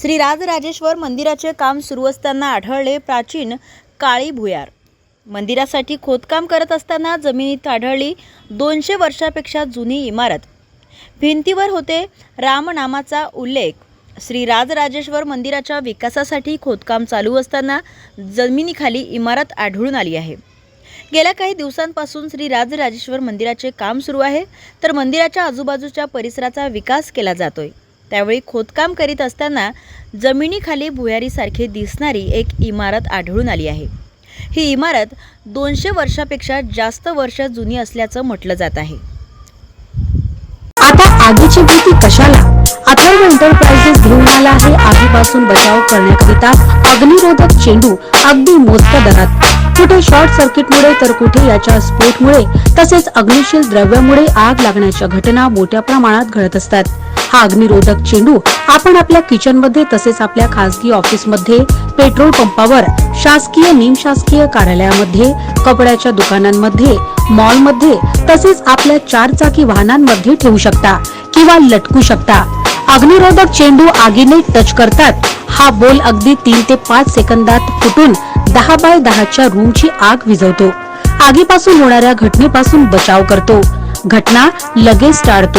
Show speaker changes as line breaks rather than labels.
श्री राजराजेश्वर मंदिराचे काम सुरू असताना आढळले प्राचीन काळी भुयार. मंदिरासाठी खोदकाम करत असताना जमिनीत आढळली दोनशे वर्षापेक्षा जुनी इमारत. भिंतीवर होते रामनामाचा उल्लेख. श्री राजराजेश्वर मंदिराच्या विकासासाठी खोदकाम चालू असताना जमिनीखाली इमारत आढळून आली आहे. गेल्या काही दिवसांपासून श्री राजराजेश्वर मंदिराचे काम सुरू आहे तर मंदिराच्या आजूबाजूच्या परिसराचा विकास केला जातोय. त्यावेळी खोदकाम करीत असताना जमिनीखाली भुयारीसारखी दिसणारी एक इमारत आढळून आली आहे. ही इमारत दोनशे वर्षापेक्षा जास्त वर्ष जुनी असल्याचं म्हटलं जात आहे.
आता आगीची भीती कशाला? अथर्व एंटरप्राइजेस घेऊन आला आहे आगीपासून बचाव करण्याकरिता अग्निरोधक चेंडू अगदी मोजक्या दरात. कुठे शॉर्ट सर्किटमुळे तर कुठे याच्या स्फोटमुळे तसेच अग्निशील द्रव्यामुळे आग लागण्याच्या घटना मोठ्या प्रमाणात घडत असतात. हा अग्निरोधक चेंडू आपण आपल्या किचनमध्ये तसेच आपल्या खासगी ऑफिसमध्ये पेट्रोल पंपावर शासकीय निमशासकीय कार्यालयामध्ये कपड्याच्या दुकानांमध्ये मॉलमध्ये तसेच आपल्या चार चाकी वाहनांमध्ये ठेवू शकता किंवा लटकू शकता. अग्निरोधक चेंडू आगीने टच करतात. हा बोल अगदी तीन ते पाच सेकंदात फुटून दहा बाय दहाच्या रूमची आग विझवतो. आगीपासून होणाऱ्या घटनेपासून बचाव करतो. घटना लगेच टाळतो.